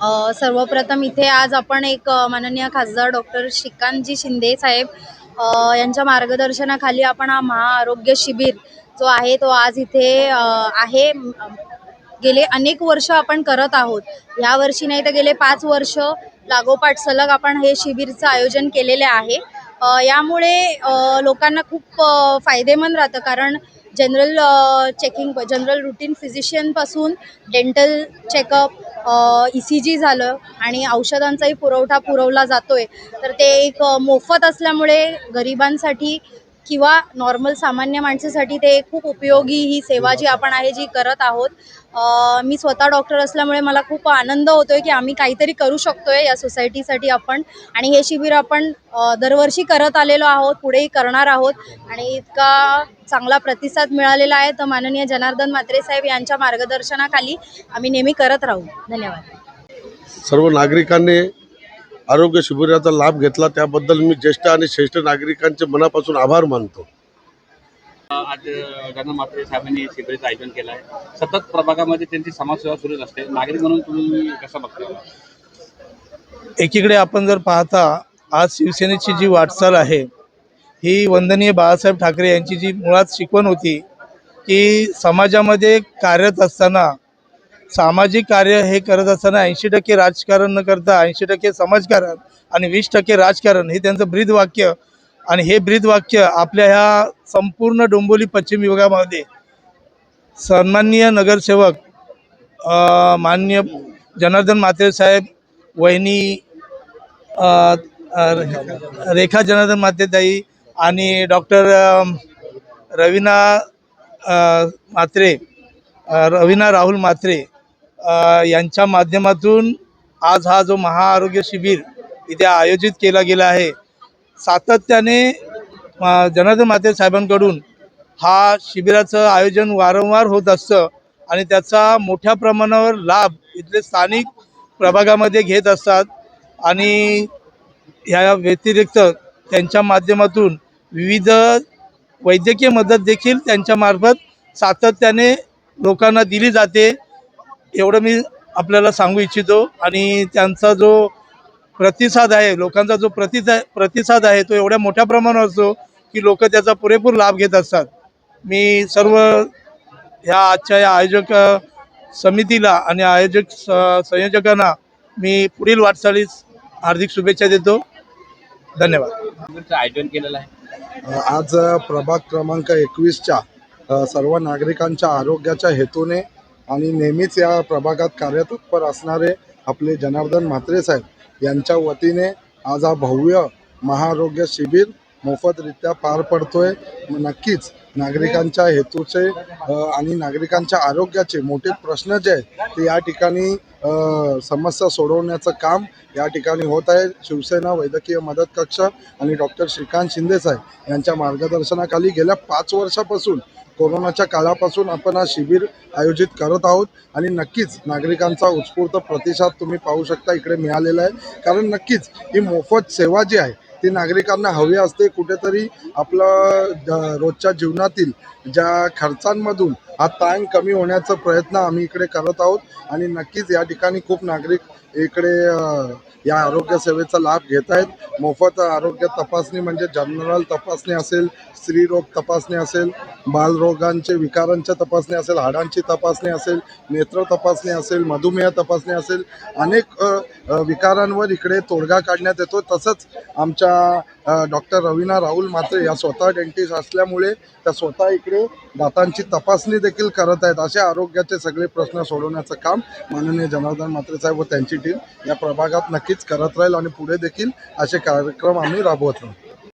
सर्वप्रथम इथे आज आपण एक माननीय खासदार डॉक्टर श्रीकांतजी शिंदे साहेब यांच्या मार्गदर्शनाखाली आपण हा महाआरोग्य शिबिर जो आहे तो आज इथे आहे. गेले अनेक वर्ष आपण करत आहोत. ह्या वर्षी नाही तर गेले पाच वर्ष लागोपाठ सलग आपण हे शिबिरचं आयोजन केलेले आहे. यामुळे लोकांना खूप फायदेमंद राहतं. कारण general checking general routine फिजिशियनपासून dental checkup E C G झालं आणि औषधांचाही पुरवठा पुरवला जातो आहे तर ते एक मोफत असल्यामुळे गरिबांसाठी किंवा नॉर्मल सामान्य माणसासाठी ते खूप उपयोगी ही सेवा जी आपण आहे जी करत आहोत. मी स्वतः डॉक्टर असल्यामुळे मला खूप आनंद होतोय की आम्ही काहीतरी करू शकतोय या सोसायटीसाठी आपण. आणि हे शिबिर आपण दरवर्षी करत आलेलो आहोत पुढेही करणार आहोत. आणि इतका चांगला प्रतिसाद मिळालेला आहे. तर माननीय जनार्दन म्हात्रे साहेब यांच्या मार्गदर्शनाखाली आम्ही नेहमी करत राहू. धन्यवाद. सर्व नागरिकांनी आरोग्य शिबिराचा लाभ घेतला. त्याबद्दल मी ज्येष्ठ आणि श्रेष्ठ नागरिकांचे मनापासून आभार मानतो. आज गणना म्हात्रे साहेबांनी शिबिराचं आयोजन केलं आहे सतत प्रभागामध्ये त्यांची समाजसेवा सुरूच असते. नागरिक म्हणून तुम्ही कसं बघता? एकीकडे आपण जर पाहता आज शिवसेनेची जी वाटचाल आहे ही वंदनीय बाळासाहेब ठाकरे यांची जी मुळात शिकवण होती की समाजामध्ये कार्यरत असताना सामाजिक कार्य हे करत असताना ऐंशी टक्के राजकारण न करता ऐंशी टक्के समाजकारण आणि वीस टक्के राजकारण हे त्यांचं ब्रीद वाक्य आणि हे ब्रीद वाक्य आपल्या ह्या संपूर्ण डोंबोली पश्चिम विभागामध्ये सन्माननीय नगरसेवक मान्य जनार्दन मात्रे साहेब वहिनी रेखा जनार्दन मातेताई आणि डॉक्टर रवीना मात्रे रवीना राहुल मात्रे यांच्या माध्यमातून आज हा जो महाआरोग्य शिबिर इथे आयोजित केला गेला आहे सातत्याने अ, जनार्दन साहेबांकडून हा शिबिराचं आयोजन वारंवार होत असतं आणि त्याचा मोठ्या प्रमाणावर लाभ इथले स्थानिक प्रभागामध्ये घेत असतात आणि ह्या व्यतिरिक्त त्यांच्या माध्यमातून विविध वैद्यकीय मदत देखील त्यांच्यामार्फत सातत्याने लोकांना दिली जाते. एवढं मी आपल्याला सांगू इच्छितो आणि त्यांचा जो प्रतिसाद आहे लोकांचा जो प्रतिसा प्रतिसाद आहे तो एवढ्या मोठ्या प्रमाणावर असतो की लोक त्याचा पुरेपूर लाभ घेत असतात. मी सर्व ह्या आजच्या या आयोजक समितीला आणि आयोजक स- संयोजकांना मी पुढील वाटचालीस हार्दिक शुभेच्छा देतो. धन्यवाद. आयोजन केलेलं आहे. आज प्रभाग क्रमांक एकवीसच्या सर्व नागरिकांच्या आरोग्याच्या हेतूने आणि नेहमीच या प्रभागात कार्यतत्पर असणारे आपले जनार्दन म्हात्रे साहेब यांच्या वतीने आज हा भव्य महाआरोग्य शिबिर मोफतरित्या पार पडतोय. नक्कीच नागरिकांच्या हेतूचे आणि नागरिकांच्या आरोग्याचे मोठे प्रश्न जे आहेत ते या ठिकाणी समस्या सोडवण्याचं काम या ठिकाणी होत आहे. शिवसेना वैद्यकीय मदत कक्ष आणि डॉक्टर श्रीकांत शिंदे साहेब यांच्या मार्गदर्शनाखाली गेल्या पाच वर्षापासून कोरोनाच्या काळापासून आपण हा शिबिर आयोजित करत आहोत आणि नक्कीच नागरिकांचा उत्स्फूर्त प्रतिसाद तुम्ही पाहू शकता इकडे मिळालेला आहे. कारण नक्कीच ही मोफत सेवा जी आहे ती नागरिकांना हवी असते कुठेतरी आपलं ज- रोजच्या जीवनातील ज्या खर्चांमधून हा ताण कमी होण्याचा प्रयत्न आम्ही इकडे करत आहोत. आणि नक्कीच या ठिकाणी खूप नागरिक इकडे या आरोग्य सेवेचा लाभ घेत आहेत. मोफत आरोग्य तपासणी म्हणजे जनरल तपासणी असेल स्त्रीरोग तपासणी असेल बालरोगांचे विकारांच्या तपासणी असेल हाडांची तपासणी असेल नेत्र तपासणी असेल मधुमेह तपासणी असेल अनेक विकारांवर इकडे तोडगा काढण्यात येतो. तसंच आमच्या डॉक्टर रवीना राहुल मात्रे या स्वतः डेंटिस्ट असल्यामुळे त्या स्वतः इकडे दातांची तपासणी देखील करत आहेत. असे आरोग्याचे सगळे प्रश्न सोडवण्याचं काम माननीय जनार्दन मात्रे साहेब व त्यांची टीम या प्रभागात नक्कीच करत राहील आणि पुढे देखील असे कार्यक्रम आम्ही राबवत राहू.